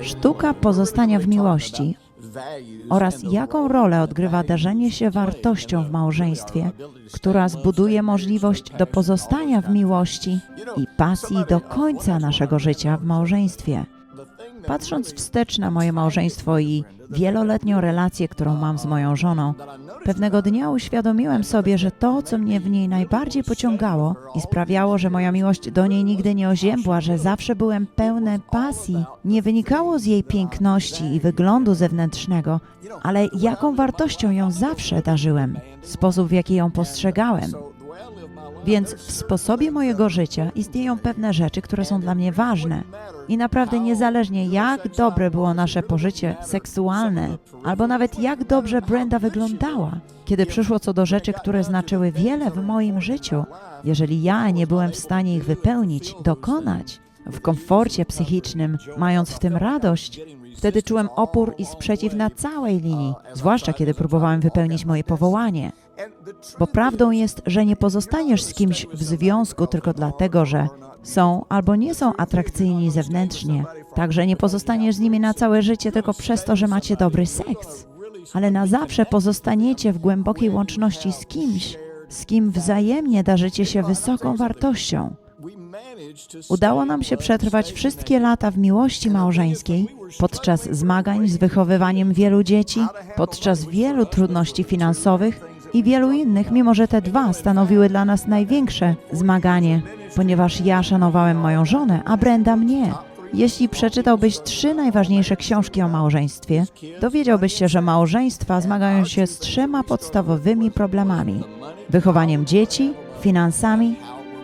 Sztuka pozostania w miłości oraz jaką rolę odgrywa darzenie się wartością w małżeństwie, która zbuduje możliwość do pozostania w miłości i pasji do końca naszego życia w małżeństwie. Patrząc wstecz na moje małżeństwo i wieloletnią relację, którą mam z moją żoną, pewnego dnia uświadomiłem sobie, że to, co mnie w niej najbardziej pociągało i sprawiało, że moja miłość do niej nigdy nie oziębła, że zawsze byłem pełny pasji, nie wynikało z jej piękności i wyglądu zewnętrznego, ale jaką wartością ją zawsze darzyłem, sposób w jaki ją postrzegałem. Więc w sposobie mojego życia istnieją pewne rzeczy, które są dla mnie ważne. I naprawdę niezależnie jak dobre było nasze pożycie seksualne, albo nawet jak dobrze Brenda wyglądała, kiedy przyszło co do rzeczy, które znaczyły wiele w moim życiu, jeżeli ja nie byłem w stanie ich wypełnić, dokonać, w komforcie psychicznym, mając w tym radość, wtedy czułem opór i sprzeciw na całej linii, zwłaszcza kiedy próbowałem wypełnić moje powołanie. Bo prawdą jest, że nie pozostaniesz z kimś w związku tylko dlatego, że są albo nie są atrakcyjni zewnętrznie. Także nie pozostaniesz z nimi na całe życie tylko przez to, że macie dobry seks. Ale na zawsze pozostaniecie w głębokiej łączności z kimś, z kim wzajemnie darzycie się wysoką wartością. Udało nam się przetrwać wszystkie lata w miłości małżeńskiej, podczas zmagań z wychowywaniem wielu dzieci, podczas wielu trudności finansowych i wielu innych, mimo że te dwa stanowiły dla nas największe zmaganie, ponieważ ja szanowałem moją żonę, a Brenda mnie. Jeśli przeczytałbyś trzy najważniejsze książki o małżeństwie, dowiedziałbyś się, że małżeństwa zmagają się z trzema podstawowymi problemami: wychowaniem dzieci, finansami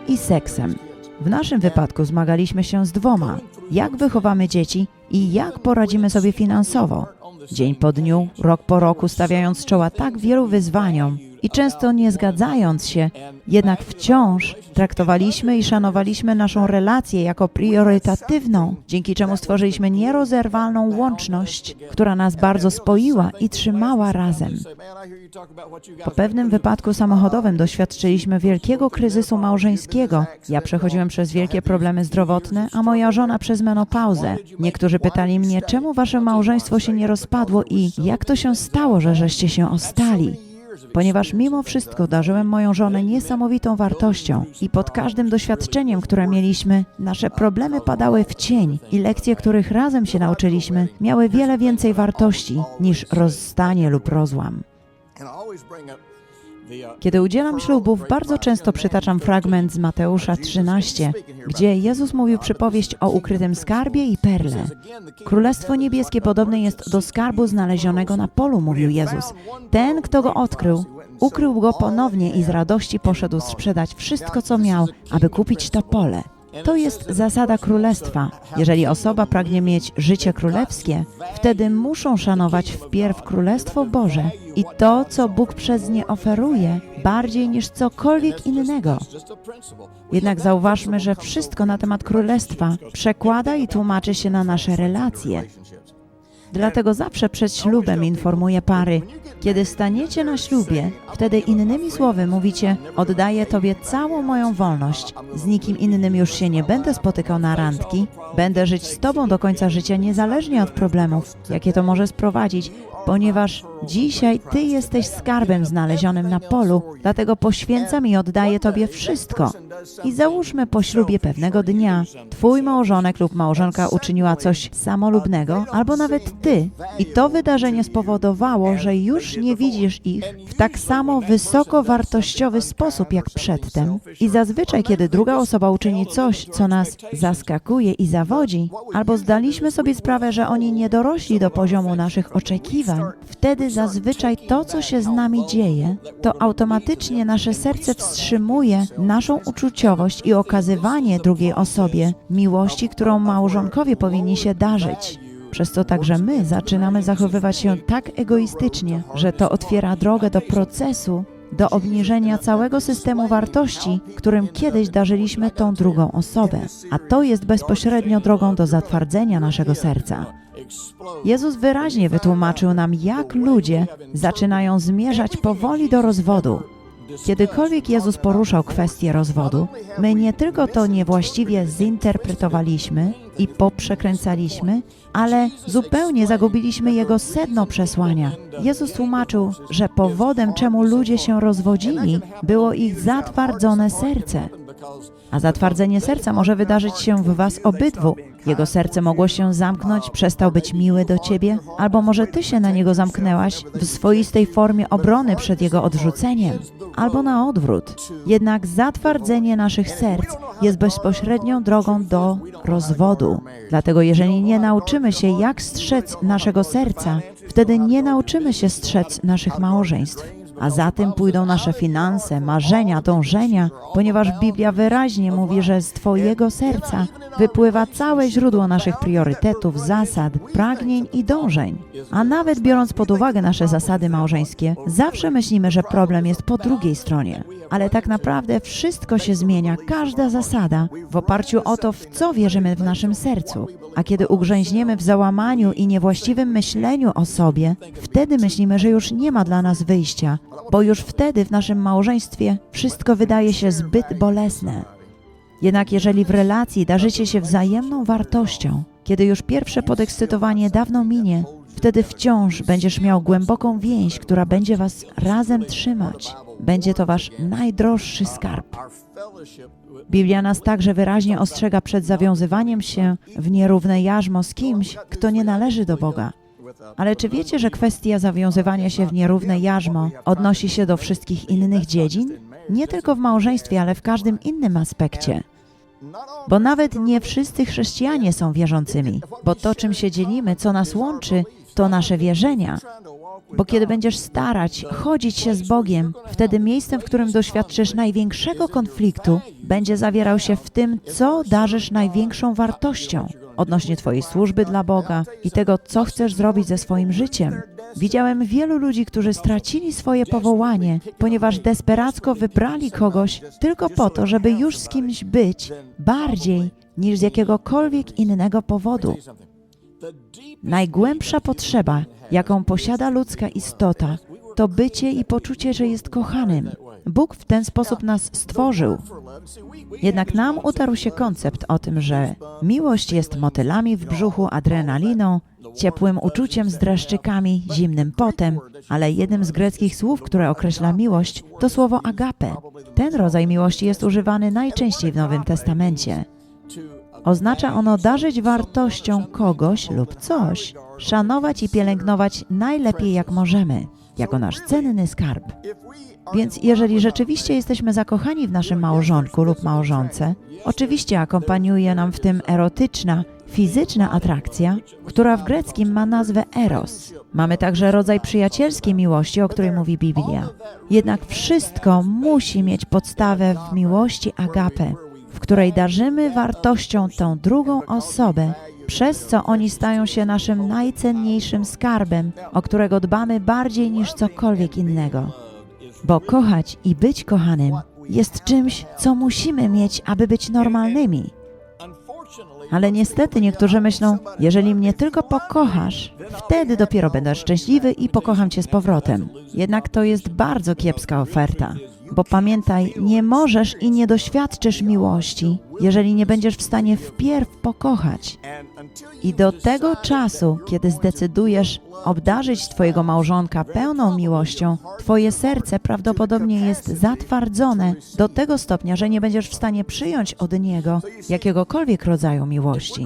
i seksem. W naszym wypadku zmagaliśmy się z dwoma: jak wychowamy dzieci i jak poradzimy sobie finansowo. Dzień po dniu, rok po roku, stawiając czoła tak wielu wyzwaniom i często nie zgadzając się, jednak wciąż traktowaliśmy i szanowaliśmy naszą relację jako priorytatywną, dzięki czemu stworzyliśmy nierozerwalną łączność, która nas bardzo spoiła i trzymała razem. Po pewnym wypadku samochodowym doświadczyliśmy wielkiego kryzysu małżeńskiego. Ja przechodziłem przez wielkie problemy zdrowotne, a moja żona przez menopauzę. Niektórzy pytali mnie, czemu wasze małżeństwo się nie rozpadło i jak to się stało, że żeście się ostali. Ponieważ mimo wszystko darzyłem moją żonę niesamowitą wartością i pod każdym doświadczeniem, które mieliśmy, nasze problemy padały w cień i lekcje, których razem się nauczyliśmy, miały wiele więcej wartości niż rozstanie lub rozłam. Kiedy udzielam ślubów, bardzo często przytaczam fragment z Mateusza 13, gdzie Jezus mówił przypowieść o ukrytym skarbie i perle. Królestwo niebieskie podobne jest do skarbu znalezionego na polu, mówił Jezus. Ten, kto go odkrył, ukrył go ponownie i z radości poszedł sprzedać wszystko, co miał, aby kupić to pole. To jest zasada królestwa. Jeżeli osoba pragnie mieć życie królewskie, wtedy muszą szanować wpierw Królestwo Boże i to, co Bóg przez nie oferuje, bardziej niż cokolwiek innego. Jednak zauważmy, że wszystko na temat królestwa przekłada i tłumaczy się na nasze relacje. Dlatego zawsze przed ślubem informuję pary, kiedy staniecie na ślubie, wtedy innymi słowy mówicie: Oddaję Tobie całą moją wolność. Z nikim innym już się nie będę spotykał na randki. Będę żyć z Tobą do końca życia, niezależnie od problemów, jakie to może sprowadzić, ponieważ dzisiaj Ty jesteś skarbem znalezionym na polu, dlatego poświęcam i oddaję Tobie wszystko. I załóżmy po ślubie pewnego dnia, Twój małżonek lub małżonka uczyniła coś samolubnego, albo nawet Ty. I to wydarzenie spowodowało, że już nie widzisz ich w tak samo wysoko wartościowy sposób jak przedtem. I zazwyczaj, kiedy druga osoba uczyni coś, co nas zaskakuje i zawodzi, albo zdaliśmy sobie sprawę, że oni nie dorośli do poziomu naszych oczekiwań, wtedy zazwyczaj to, co się z nami dzieje, to automatycznie nasze serce wstrzymuje naszą uczuciowość i okazywanie drugiej osobie miłości, którą małżonkowie powinni się darzyć. Przez co także my zaczynamy zachowywać się tak egoistycznie, że to otwiera drogę do procesu, do obniżenia całego systemu wartości, którym kiedyś darzyliśmy tą drugą osobę. A to jest bezpośrednio drogą do zatwardzenia naszego serca. Jezus wyraźnie wytłumaczył nam, jak ludzie zaczynają zmierzać powoli do rozwodu. Kiedykolwiek Jezus poruszał kwestię rozwodu, my nie tylko to niewłaściwie zinterpretowaliśmy i poprzekręcaliśmy, ale zupełnie zagubiliśmy jego sedno przesłania. Jezus tłumaczył, że powodem, czemu ludzie się rozwodzili, było ich zatwardzone serce. A zatwardzenie serca może wydarzyć się w was obydwu. Jego serce mogło się zamknąć, przestał być miły do ciebie, albo może ty się na niego zamknęłaś w swoistej formie obrony przed jego odrzuceniem, albo na odwrót. Jednak zatwardzenie naszych serc jest bezpośrednią drogą do rozwodu. Dlatego jeżeli nie nauczymy się, jak strzec naszego serca, wtedy nie nauczymy się strzec naszych małżeństw a za tym pójdą nasze finanse, marzenia, dążenia, ponieważ Biblia wyraźnie mówi, że z Twojego serca wypływa całe źródło naszych priorytetów, zasad, pragnień i dążeń. A nawet biorąc pod uwagę nasze zasady małżeńskie, zawsze myślimy, że problem jest po drugiej stronie. Ale tak naprawdę wszystko się zmienia, każda zasada, w oparciu o to, w co wierzymy w naszym sercu. A kiedy ugrzęźniemy w załamaniu i niewłaściwym myśleniu o sobie, wtedy myślimy, że już nie ma dla nas wyjścia, bo już wtedy w naszym małżeństwie wszystko wydaje się zbyt bolesne. Jednak jeżeli w relacji darzycie się wzajemną wartością, kiedy już pierwsze podekscytowanie dawno minie, wtedy wciąż będziesz miał głęboką więź, która będzie was razem trzymać. Będzie to wasz najdroższy skarb. Biblia nas także wyraźnie ostrzega przed zawiązywaniem się w nierówne jarzmo z kimś, kto nie należy do Boga. Ale czy wiecie, że kwestia zawiązywania się w nierówne jarzmo odnosi się do wszystkich innych dziedzin? Nie tylko w małżeństwie, ale w każdym innym aspekcie. Bo nawet nie wszyscy chrześcijanie są wierzącymi, bo to, czym się dzielimy, co nas łączy, to nasze wierzenia. Bo kiedy będziesz starać chodzić się z Bogiem, wtedy miejscem, w którym doświadczysz największego konfliktu, będzie zawierał się w tym, co darzysz największą wartością odnośnie Twojej służby dla Boga i tego, co chcesz zrobić ze swoim życiem. Widziałem wielu ludzi, którzy stracili swoje powołanie, ponieważ desperacko wybrali kogoś tylko po to, żeby już z kimś być bardziej niż z jakiegokolwiek innego powodu. Najgłębsza potrzeba, jaką posiada ludzka istota, to bycie i poczucie, że jest kochanym. Bóg w ten sposób nas stworzył. Jednak nam utarł się koncept o tym, że miłość jest motylami w brzuchu, adrenaliną, ciepłym uczuciem z dreszczykami, zimnym potem, ale jednym z greckich słów, które określa miłość, to słowo agape. Ten rodzaj miłości jest używany najczęściej w Nowym Testamencie. Oznacza ono darzyć wartością kogoś lub coś, szanować i pielęgnować najlepiej jak możemy, jako nasz cenny skarb. Więc jeżeli rzeczywiście jesteśmy zakochani w naszym małżonku lub małżonce, oczywiście akompaniuje nam w tym erotyczna, fizyczna atrakcja, która w greckim ma nazwę eros. Mamy także rodzaj przyjacielskiej miłości, o której mówi Biblia. Jednak wszystko musi mieć podstawę w miłości agape, w której darzymy wartością tą drugą osobę, przez co oni stają się naszym najcenniejszym skarbem, o którego dbamy bardziej niż cokolwiek innego. Bo kochać i być kochanym jest czymś, co musimy mieć, aby być normalnymi. Ale niestety niektórzy myślą, jeżeli mnie tylko pokochasz, wtedy dopiero będę szczęśliwy i pokocham cię z powrotem. Jednak to jest bardzo kiepska oferta. Bo pamiętaj, nie możesz i nie doświadczysz miłości, jeżeli nie będziesz w stanie wpierw pokochać. I do tego czasu, kiedy zdecydujesz obdarzyć Twojego małżonka pełną miłością, Twoje serce prawdopodobnie jest zatwardzone do tego stopnia, że nie będziesz w stanie przyjąć od niego jakiegokolwiek rodzaju miłości.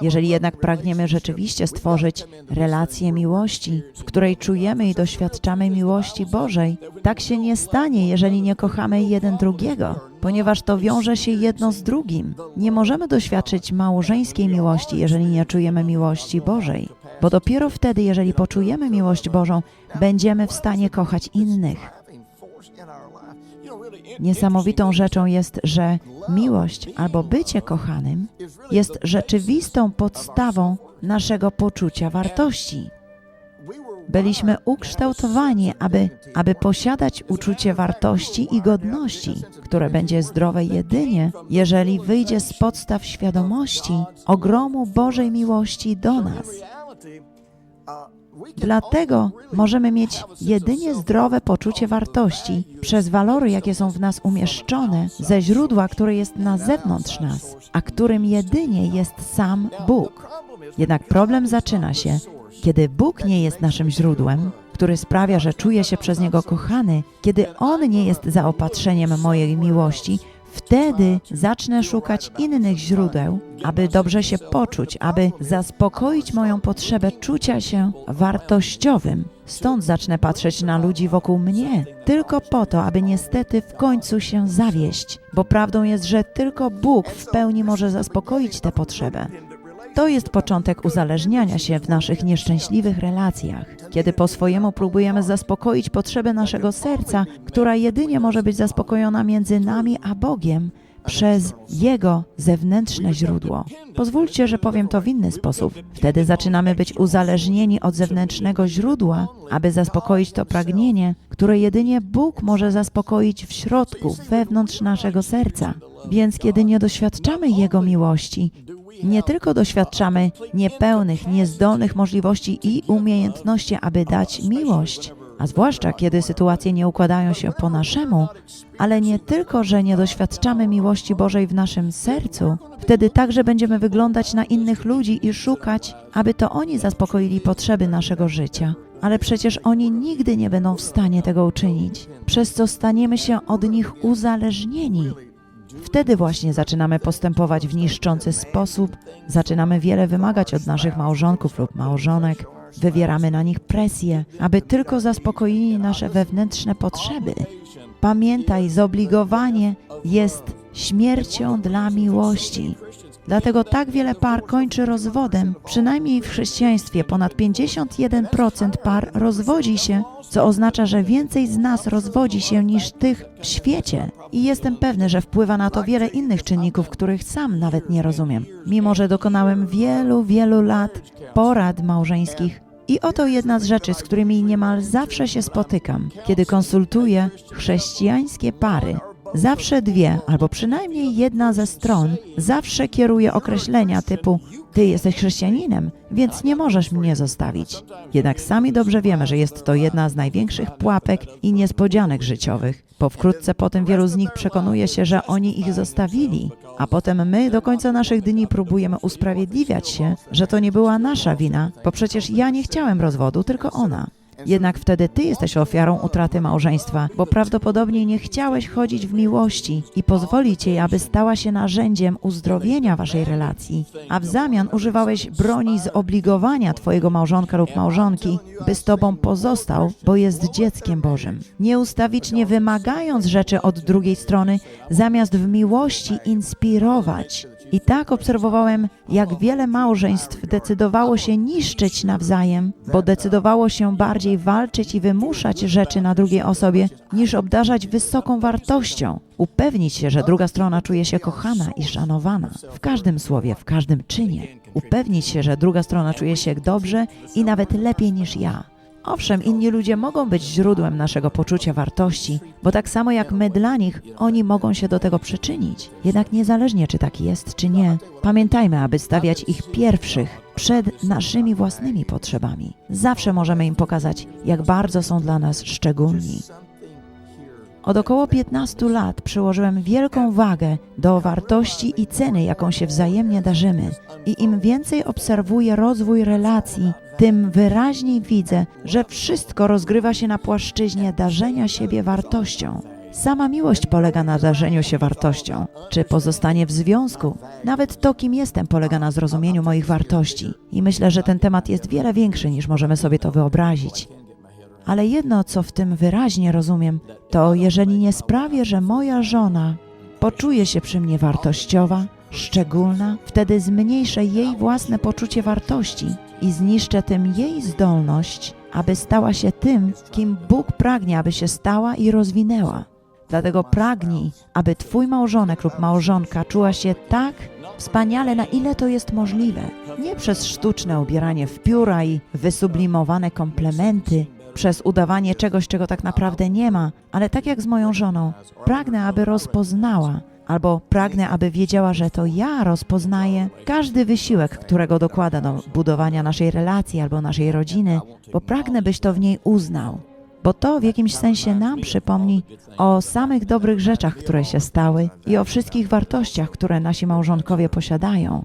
Jeżeli jednak pragniemy rzeczywiście stworzyć relację miłości, w której czujemy i doświadczamy miłości Bożej, tak się nie stanie, jeżeli nie kochamy jeden drugiego, ponieważ to wiąże się jedno z drugim. Nie możemy doświadczyć małżeńskiej miłości, jeżeli nie czujemy miłości Bożej, bo dopiero wtedy, jeżeli poczujemy miłość Bożą, będziemy w stanie kochać innych. Niesamowitą rzeczą jest, że miłość albo bycie kochanym jest rzeczywistą podstawą naszego poczucia wartości. Byliśmy ukształtowani, aby, aby posiadać uczucie wartości i godności, które będzie zdrowe jedynie, jeżeli wyjdzie z podstaw świadomości ogromu Bożej miłości do nas. Dlatego możemy mieć jedynie zdrowe poczucie wartości przez walory, jakie są w nas umieszczone ze źródła, które jest na zewnątrz nas, a którym jedynie jest sam Bóg. Jednak problem zaczyna się, kiedy Bóg nie jest naszym źródłem, który sprawia, że czuję się przez Niego kochany, kiedy On nie jest zaopatrzeniem mojej miłości, wtedy zacznę szukać innych źródeł, aby dobrze się poczuć, aby zaspokoić moją potrzebę czucia się wartościowym. Stąd zacznę patrzeć na ludzi wokół mnie, tylko po to, aby niestety w końcu się zawieść, bo prawdą jest, że tylko Bóg w pełni może zaspokoić tę potrzebę. To jest początek uzależniania się w naszych nieszczęśliwych relacjach, kiedy po swojemu próbujemy zaspokoić potrzebę naszego serca, która jedynie może być zaspokojona między nami a Bogiem przez Jego zewnętrzne źródło. Pozwólcie, że powiem to w inny sposób. Wtedy zaczynamy być uzależnieni od zewnętrznego źródła, aby zaspokoić to pragnienie, które jedynie Bóg może zaspokoić w środku, wewnątrz naszego serca. Więc kiedy nie doświadczamy Jego miłości, nie tylko doświadczamy niepełnych, niezdolnych możliwości i umiejętności, aby dać miłość, a zwłaszcza kiedy sytuacje nie układają się po naszemu, ale nie tylko, że nie doświadczamy miłości Bożej w naszym sercu, wtedy także będziemy wyglądać na innych ludzi i szukać, aby to oni zaspokoili potrzeby naszego życia. Ale przecież oni nigdy nie będą w stanie tego uczynić, przez co staniemy się od nich uzależnieni. Wtedy właśnie zaczynamy postępować w niszczący sposób, zaczynamy wiele wymagać od naszych małżonków lub małżonek, wywieramy na nich presję, aby tylko zaspokoili nasze wewnętrzne potrzeby. Pamiętaj, zobligowanie jest śmiercią dla miłości. Dlatego tak wiele par kończy rozwodem. Przynajmniej w chrześcijaństwie ponad 51% par rozwodzi się, co oznacza, że więcej z nas rozwodzi się niż tych w świecie. I jestem pewny, że wpływa na to wiele innych czynników, których sam nawet nie rozumiem. Mimo, że dokonałem wielu, wielu lat porad małżeńskich, i oto jedna z rzeczy, z którymi niemal zawsze się spotykam, kiedy konsultuję chrześcijańskie pary. Zawsze dwie, albo przynajmniej jedna ze stron, zawsze kieruje określenia typu Ty jesteś chrześcijaninem, więc nie możesz mnie zostawić. Jednak sami dobrze wiemy, że jest to jedna z największych pułapek i niespodzianek życiowych, bo wkrótce potem wielu z nich przekonuje się, że oni ich zostawili, a potem my do końca naszych dni próbujemy usprawiedliwiać się, że to nie była nasza wina, bo przecież ja nie chciałem rozwodu, tylko ona. Jednak wtedy ty jesteś ofiarą utraty małżeństwa, bo prawdopodobnie nie chciałeś chodzić w miłości i pozwolić jej, aby stała się narzędziem uzdrowienia waszej relacji, a w zamian używałeś broni zobligowania twojego małżonka lub małżonki, by z tobą pozostał, bo jest dzieckiem Bożym. Nieustawicznie wymagając rzeczy od drugiej strony, zamiast w miłości inspirować. I tak obserwowałem, jak wiele małżeństw decydowało się niszczyć nawzajem, bo decydowało się bardziej walczyć i wymuszać rzeczy na drugiej osobie, niż obdarzać wysoką wartością. Upewnić się, że druga strona czuje się kochana i szanowana w każdym słowie, w każdym czynie. Upewnić się, że druga strona czuje się dobrze i nawet lepiej niż ja. Owszem, inni ludzie mogą być źródłem naszego poczucia wartości, bo tak samo jak my dla nich, oni mogą się do tego przyczynić. Jednak niezależnie czy tak jest, czy nie, pamiętajmy, aby stawiać ich pierwszych przed naszymi własnymi potrzebami. Zawsze możemy im pokazać, jak bardzo są dla nas szczególni. Od około 15 lat przyłożyłem wielką wagę do wartości i ceny, jaką się wzajemnie darzymy. I im więcej obserwuję rozwój relacji, tym wyraźniej widzę, że wszystko rozgrywa się na płaszczyźnie darzenia siebie wartością. Sama miłość polega na darzeniu się wartością, czy pozostanie w związku. Nawet to, kim jestem, polega na zrozumieniu moich wartości. I myślę, że ten temat jest wiele większy niż możemy sobie to wyobrazić. Ale jedno, co w tym wyraźnie rozumiem, to jeżeli nie sprawię, że moja żona poczuje się przy mnie wartościowa, szczególna, wtedy zmniejszę jej własne poczucie wartości i zniszczę tym jej zdolność, aby stała się tym, kim Bóg pragnie, aby się stała i rozwinęła. Dlatego pragnij, aby Twój małżonek lub małżonka czuła się tak wspaniale, na ile to jest możliwe. Nie przez sztuczne ubieranie w pióra i wysublimowane komplementy, przez udawanie czegoś, czego tak naprawdę nie ma, ale tak jak z moją żoną, pragnę, aby rozpoznała, albo pragnę, aby wiedziała, że to ja rozpoznaję każdy wysiłek, którego dokłada do budowania naszej relacji albo naszej rodziny, bo pragnę, byś to w niej uznał. Bo to w jakimś sensie nam przypomni o samych dobrych rzeczach, które się stały i o wszystkich wartościach, które nasi małżonkowie posiadają.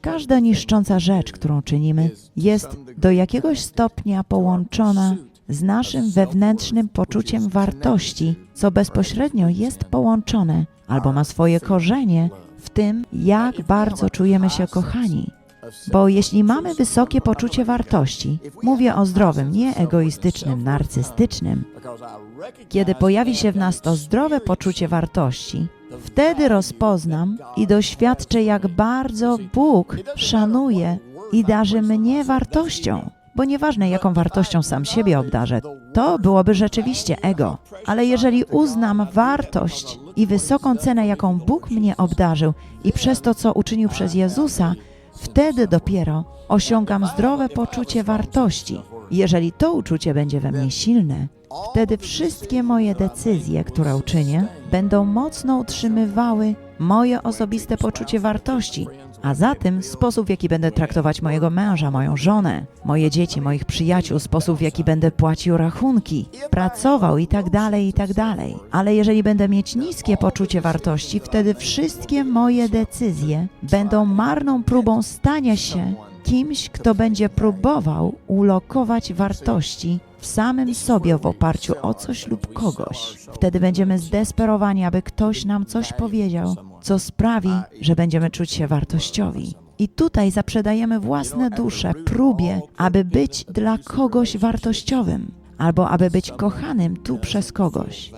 Każda niszcząca rzecz, którą czynimy, jest do jakiegoś stopnia połączona z naszym wewnętrznym poczuciem wartości, co bezpośrednio jest połączone albo ma swoje korzenie w tym, jak bardzo czujemy się kochani. Bo jeśli mamy wysokie poczucie wartości, mówię o zdrowym, nie egoistycznym, narcystycznym, kiedy pojawi się w nas to zdrowe poczucie wartości, wtedy rozpoznam i doświadczę, jak bardzo Bóg szanuje i darzy mnie wartością. Bo nieważne, jaką wartością sam siebie obdarzę, to byłoby rzeczywiście ego. Ale jeżeli uznam wartość i wysoką cenę, jaką Bóg mnie obdarzył i przez to, co uczynił przez Jezusa, wtedy dopiero osiągam zdrowe poczucie wartości. Jeżeli to uczucie będzie we mnie silne, wtedy wszystkie moje decyzje, które uczynię, będą mocno utrzymywały moje osobiste poczucie wartości, a zatem sposób, w jaki będę traktować mojego męża, moją żonę, moje dzieci, moich przyjaciół, sposób, w jaki będę płacił rachunki, pracował i tak dalej, i tak dalej. Ale jeżeli będę mieć niskie poczucie wartości, wtedy wszystkie moje decyzje będą marną próbą stania się kimś, kto będzie próbował ulokować wartości w samym sobie w oparciu o coś lub kogoś. Wtedy będziemy zdesperowani, aby ktoś nam coś powiedział, co sprawi, że będziemy czuć się wartościowi. I tutaj zaprzedajemy własne dusze próbie, aby być dla kogoś wartościowym, albo aby być kochanym tu przez kogoś.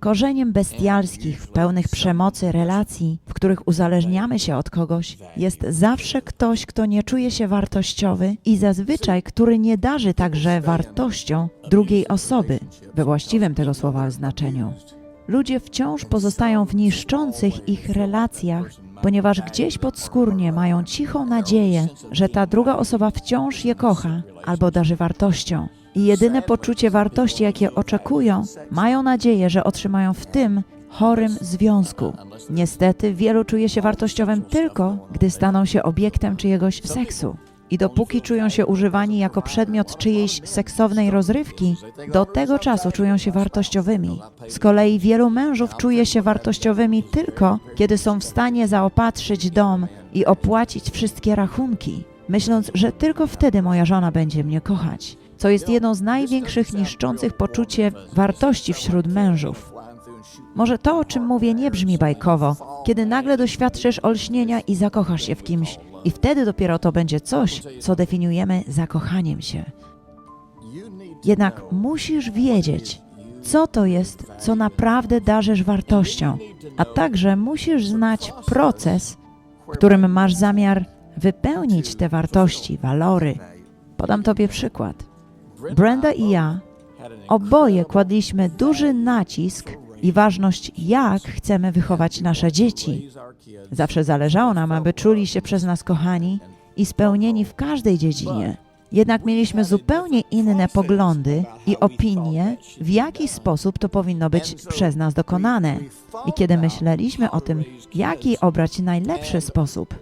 Korzeniem bestialskich, pełnych przemocy relacji, w których uzależniamy się od kogoś, jest zawsze ktoś, kto nie czuje się wartościowy i zazwyczaj, który nie darzy także wartością drugiej osoby, we właściwym tego słowa znaczeniu. Ludzie wciąż pozostają w niszczących ich relacjach, ponieważ gdzieś podskórnie mają cichą nadzieję, że ta druga osoba wciąż je kocha albo darzy wartością. I jedyne poczucie wartości, jakie oczekują, mają nadzieję, że otrzymają w tym chorym związku. Niestety, wielu czuje się wartościowym tylko, gdy staną się obiektem czyjegoś seksu. I dopóki czują się używani jako przedmiot czyjejś seksownej rozrywki, do tego czasu czują się wartościowymi. Z kolei wielu mężów czuje się wartościowymi tylko, kiedy są w stanie zaopatrzyć dom i opłacić wszystkie rachunki, myśląc, że tylko wtedy moja żona będzie mnie kochać co jest jedną z największych niszczących poczucie wartości wśród mężów. Może to, o czym mówię, nie brzmi bajkowo, kiedy nagle doświadczysz olśnienia i zakochasz się w kimś, i wtedy dopiero to będzie coś, co definiujemy zakochaniem się. Jednak musisz wiedzieć, co to jest, co naprawdę darzysz wartością, a także musisz znać proces, którym masz zamiar wypełnić te wartości, walory. Podam Tobie przykład. Brenda i ja oboje kładliśmy duży nacisk i ważność, jak chcemy wychować nasze dzieci. Zawsze zależało nam, aby czuli się przez nas kochani i spełnieni w każdej dziedzinie. Jednak mieliśmy zupełnie inne poglądy i opinie, w jaki sposób to powinno być przez nas dokonane. I kiedy myśleliśmy o tym, jaki obrać najlepszy sposób,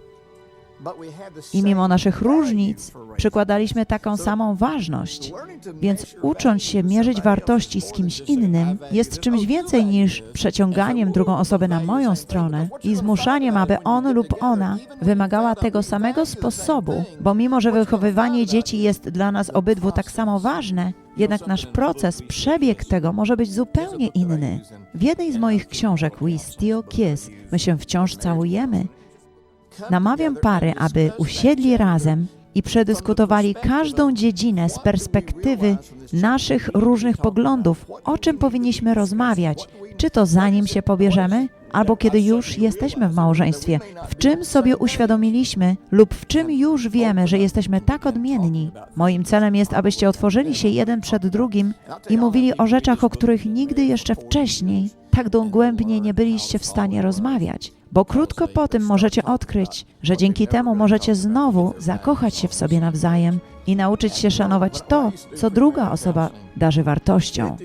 i mimo naszych różnic przykładaliśmy taką samą ważność. Więc ucząc się mierzyć wartości z kimś innym jest czymś więcej niż przeciąganiem drugą osobę na moją stronę i zmuszaniem, aby on lub ona wymagała tego samego sposobu, bo mimo, że wychowywanie dzieci jest dla nas obydwu tak samo ważne, jednak nasz proces, przebieg tego może być zupełnie inny. W jednej z moich książek We Still Kiss, my się wciąż całujemy, Namawiam pary, aby usiedli razem i przedyskutowali każdą dziedzinę z perspektywy naszych różnych poglądów, o czym powinniśmy rozmawiać, czy to zanim się pobierzemy, albo kiedy już jesteśmy w małżeństwie, w czym sobie uświadomiliśmy lub w czym już wiemy, że jesteśmy tak odmienni. Moim celem jest, abyście otworzyli się jeden przed drugim i mówili o rzeczach, o których nigdy jeszcze wcześniej tak dogłębnie nie byliście w stanie rozmawiać bo krótko po tym możecie odkryć, że dzięki temu możecie znowu zakochać się w sobie nawzajem i nauczyć się szanować to, co druga osoba darzy wartością.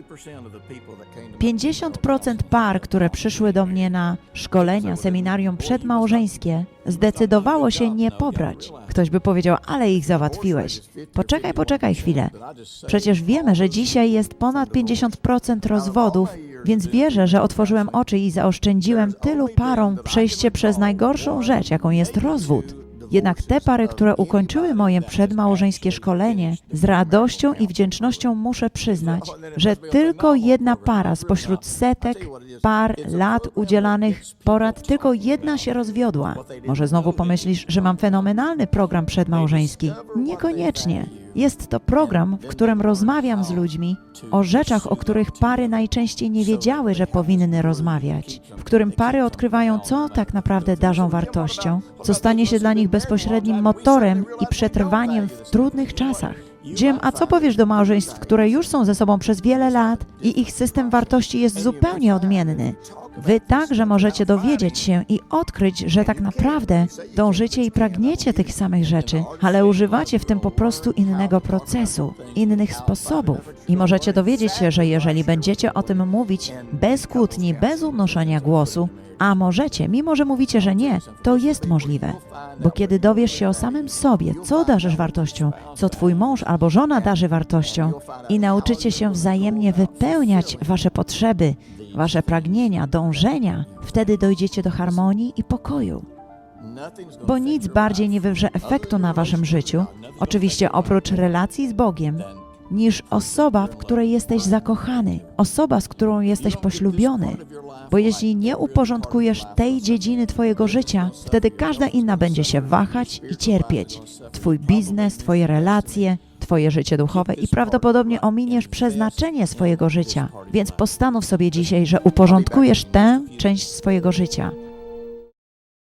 50% par, które przyszły do mnie na szkolenia, seminarium przedmałżeńskie, zdecydowało się nie pobrać. Ktoś by powiedział, ale ich załatwiłeś. Poczekaj, poczekaj chwilę. Przecież wiemy, że dzisiaj jest ponad 50% rozwodów, więc wierzę, że otworzyłem oczy i zaoszczędziłem tylu parom przejście przez najgorszą rzecz, jaką jest rozwód. Jednak te pary, które ukończyły moje przedmałżeńskie szkolenie, z radością i wdzięcznością muszę przyznać, że tylko jedna para spośród setek par lat udzielanych porad, tylko jedna się rozwiodła. Może znowu pomyślisz, że mam fenomenalny program przedmałżeński. Niekoniecznie. Jest to program, w którym rozmawiam z ludźmi o rzeczach, o których pary najczęściej nie wiedziały, że powinny rozmawiać, w którym pary odkrywają, co tak naprawdę darzą wartością, co stanie się dla nich bezpośrednim motorem i przetrwaniem w trudnych czasach. Jim, a co powiesz do małżeństw, które już są ze sobą przez wiele lat i ich system wartości jest zupełnie odmienny? Wy także możecie dowiedzieć się i odkryć, że tak naprawdę dążycie i pragniecie tych samych rzeczy, ale używacie w tym po prostu innego procesu, innych sposobów. I możecie dowiedzieć się, że jeżeli będziecie o tym mówić bez kłótni, bez unoszenia głosu, a możecie, mimo że mówicie, że nie, to jest możliwe. Bo kiedy dowiesz się o samym sobie, co darzysz wartością, co twój mąż albo żona darzy wartością i nauczycie się wzajemnie wypełniać wasze potrzeby, wasze pragnienia, dążenia, wtedy dojdziecie do harmonii i pokoju. Bo nic bardziej nie wywrze efektu na waszym życiu, oczywiście oprócz relacji z Bogiem, niż osoba, w której jesteś zakochany, osoba, z którą jesteś poślubiony. Bo jeśli nie uporządkujesz tej dziedziny Twojego życia, wtedy każda inna będzie się wahać i cierpieć. Twój biznes, Twoje relacje, Twoje życie duchowe i prawdopodobnie ominiesz przeznaczenie swojego życia. Więc postanów sobie dzisiaj, że uporządkujesz tę część swojego życia.